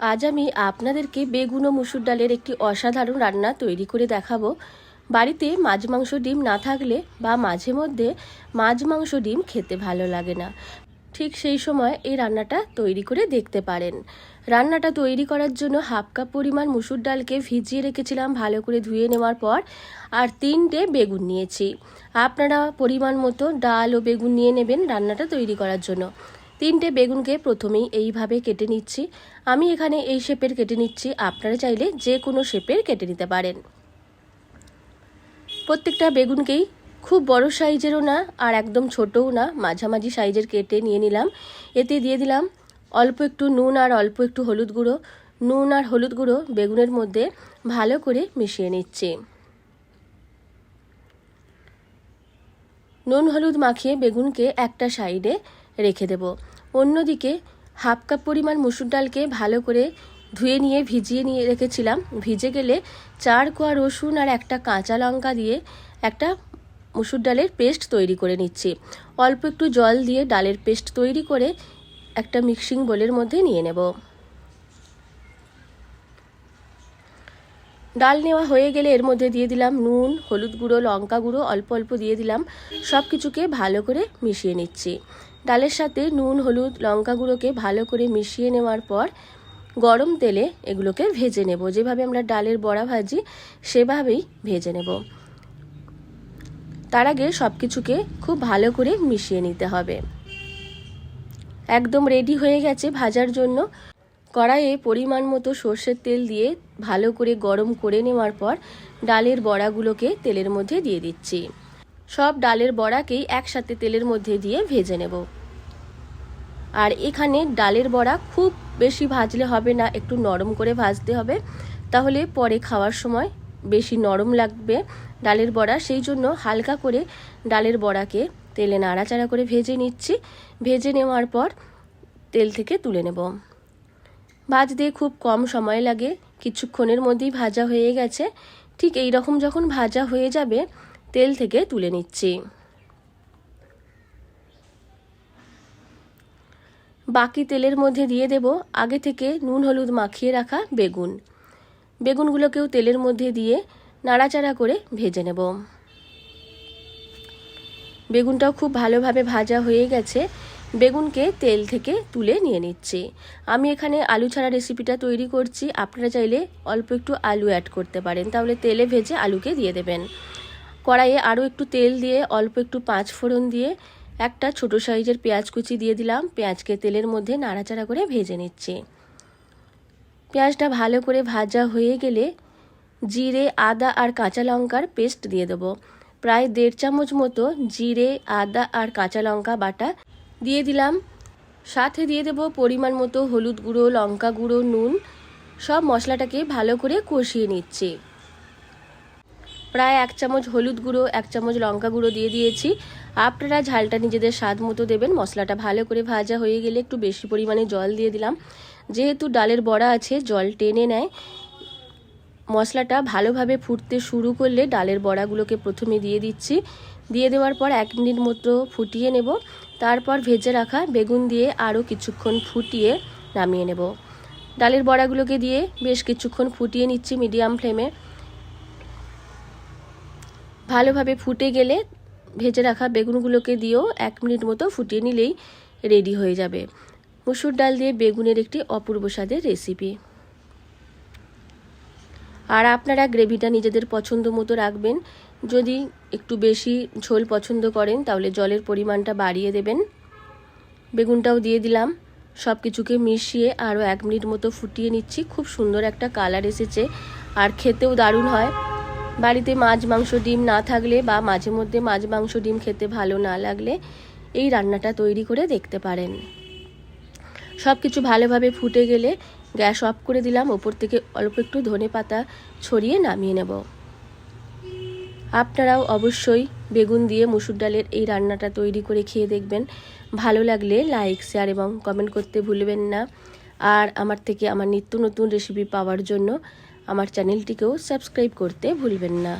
আজ আমি আপনাদেরকে বেগুন ও মুসুর ডালের একটি অসাধারণ রান্না তৈরি করে দেখাবো। বাড়িতে মাছ মাংস ডিম না থাকলে বা মাঝে মধ্যে মাছ মাংস ডিম খেতে ভালো লাগে না। ঠিক সেই সময় এই রান্নাটা তৈরি করে দেখতে পারেন। রান্নাটা তৈরি করার জন্য হাফ কাপ পরিমাণ মুসুর ডালকে ভিজিয়ে রেখেছিলাম ভালো করে ধুয়ে নেওয়ার পর, আর তিনটে বেগুন নিয়েছি। আপনারা পরিমাণ মতো ডাল ও বেগুন নিয়ে নেবেন রান্নাটা তৈরি করার জন্য। তিনটে বেগুনকে প্রথমেই এইভাবে কেটে নিচ্ছি। আমি এখানে এই শেপের কেটে নিচ্ছি। আপনারা চাইলে যে কোনো শেপের কেটে নিতে পারেন। প্রত্যেকটা বেগুনকেই খুব বড় সাইজেরও না আর একদম ছোটও না, মাঝামাঝি সাইজের কেটে নিয়ে নিলাম। এতে দিয়ে দিলাম অল্প একটু নুন আর অল্প একটু হলুদ গুঁড়ো। নুন আর হলুদ গুঁড়ো বেগুনের মধ্যে ভালো করে মিশিয়ে নিচ্ছি। নুন হলুদ মাখিয়ে বেগুনকে একটা সাইডে রেখে দেব। অন্যদিকে হাফ কাপ পরিমাণ মুসুর ডালকে ভালো করে ধুয়ে নিয়ে ভিজিয়ে নিয়ে রেখেছিলাম। ভিজে গেলে চার কোয়া রসুন আর একটা কাঁচা লঙ্কা দিয়ে একটা মুসুর ডালের পেস্ট তৈরি করে নিচ্ছি। অল্প একটু জল দিয়ে ডালের পেস্ট তৈরি করে একটা মিক্সিং বোলের মধ্যে নিয়ে নেব। ডাল নেওয়া হয়ে গেলে এর মধ্যে দিয়ে দিলাম নুন, হলুদ গুঁড়ো, লঙ্কা গুঁড়ো, অল্প অল্প দিয়ে দিলাম। সব কিছুকে ভালো করে মিশিয়ে নিচ্ছি। ডালের সাথে নুন, হলুদ লঙ্কা গুঁড়োকে ভালো করে মিশিয়ে নেওয়ার পর গরম তেলে এগুলোকে ভেজে নেব। যেভাবে আমরা ডালের বড়া ভাজি, সেভাবেই ভেজে নেব। তার আগে সব কিছুকে খুব ভালো করে মিশিয়ে নিতে হবে। একদম রেডি হয়ে গেছে ভাজার জন্য। কড়াইয়ে পরিমাণ মতো সর্ষের তেল দিয়ে ভালো করে গরম করে নেওয়ার পর ডালের বড়াগুলোকে তেলের মধ্যে দিয়ে দিচ্ছি। সব ডালের বড়াকেই একসাথে তেলের মধ্যে দিয়ে ভেজে নেব। আর এখানে ডালের বড়া খুব বেশি ভাজলে হবে না, একটু নরম করে ভাজতে হবে। তাহলে পরে খাওয়ার সময় বেশি নরম লাগবে ডালের বড়া। সেই জন্য হালকা করে ডালের বড়াকে তেলে নাড়াচাড়া করে ভেজে নিচ্ছি। ভেজে নেওয়ার পর তেল থেকে তুলে নেব। ভাজতে খুব কম সময় লাগে, কিছুক্ষণের মধ্যেই ভাজা হয়ে গেছে। ঠিক এই রকম যখন ভাজা হয়ে যাবে তেল থেকে তুলে নিচ্ছি। বাকি তেলের মধ্যে দিয়ে দেব আগে থেকে নুন, হলুদ মাখিয়ে রাখা বেগুন। বেগুনগুলোকেও তেলের মধ্যে দিয়ে নাড়াচাড়া করে ভেজে নেব। বেগুনটাও খুব ভালোভাবে ভাজা হয়ে গেছে। বেগুনকে তেল থেকে তুলে নিয়ে নিচ্ছি। আমি এখানে আলু ছাড়া রেসিপিটা তৈরি করছি। আপনারা চাইলে অল্প একটু আলু অ্যাড করতে পারেন। তাহলে তেলে ভেজে আলুকে দিয়ে দেবেন। কড়াইয়ে আরও একটু তেল দিয়ে, অল্প একটু পাঁচ ফোড়ন দিয়ে একটা ছোট সাইজের পেঁয়াজ কুচি দিয়ে দিলাম। পেঁয়াজকে তেলের মধ্যে নাড়াচাড়া করে ভেজে নিচ্ছি। পেঁয়াজটা ভালো করে ভাজা হয়ে গেলে জিরে, আদা আর কাঁচা লঙ্কার পেস্ট দিয়ে দেবো। প্রায় দেড় চামচ মতো জিরে, আদা আর কাঁচা লঙ্কা বাটা দিয়ে দিলাম। সাথে দিয়ে দেব পরিমাণ মতো হলুদ গুঁড়ো, লঙ্কা গুঁড়ো, নুন। সব মশলাটাকে ভালো করে কষিয়ে নিচ্ছি। প্রায় এক চামচ হলুদ গুঁড়ো, এক চামচ লঙ্কা গুঁড়ো দিয়ে দিয়েছি। আপনারা ঝালটা নিজেদের স্বাদ মতো দেবেন। মশলাটা ভালো করে ভাজা হয়ে গেলে একটু বেশি পরিমাণে জল দিয়ে দিলাম। যেহেতু ডালের বড়া আছে, জল টেনে নেয়। মশলাটা ভালোভাবে ফুটতে শুরু করলে ডালের বড়াগুলোকে প্রথমে দিয়ে দিচ্ছি। দিয়ে দেওয়ার পর এক মিনিট মতো ফুটিয়ে নেব। তারপর ভেজে রাখা বেগুন দিয়ে আরও কিছুক্ষণ ফুটিয়ে নামিয়ে নেব। ডালের বড়াগুলোকে দিয়ে বেশ কিছুক্ষণ ফুটিয়ে নিচ্ছি মিডিয়াম ফ্লেমে। ভালোভাবে ফুটে গেলে ভেজে রাখা বেগুনগুলোকে দিয়েও এক মিনিট মতো ফুটিয়ে নিলেই রেডি হয়ে যাবে। মুসুর ডাল দিয়ে বেগুনের একটি অপূর্ব স্বাদের রেসিপি আর আপনারা গ্রেভিটা নিজেদের পছন্দ মতো রাখবেন। যদি একটু বেশি ঝোল পছন্দ করেন, তাহলে জলের পরিমাণটা বাড়িয়ে দেবেন। বেগুনটাও দিয়ে দিলাম। সব কিছুকে মিশিয়ে আরও এক মিনিট মতো ফুটিয়ে নিচ্ছি। খুব সুন্দর একটা কালার এসেছে। আর খেতেও দারুণ হয়। বাড়িতে মাছ, মাংস, ডিম না থাকলে বা মাঝে মধ্যে মাছ, মাংস, ডিম খেতে ভালো না লাগলে এই রান্নাটা তৈরি করে দেখতে পারেন। সব কিছু ভালোভাবে ফুটে গেলে গ্যাস অফ করে দিলাম। ওপর থেকে অল্প একটু ধনে পাতা ছড়িয়ে নামিয়ে নেব। আপনারাও অবশ্যই বেগুন দিয়ে মুসুর ডালের এই রান্নাটা তৈরি করে খেয়ে দেখবেন। ভালো লাগলে লাইক, শেয়ার এবং কমেন্ট করতে ভুলবেন না। আর আমার থেকে আমার নিত্য নতুন রেসিপি পাওয়ার জন্য আমার চ্যানেলটিকেও সাবস্ক্রাইব করতে ভুলবেন না।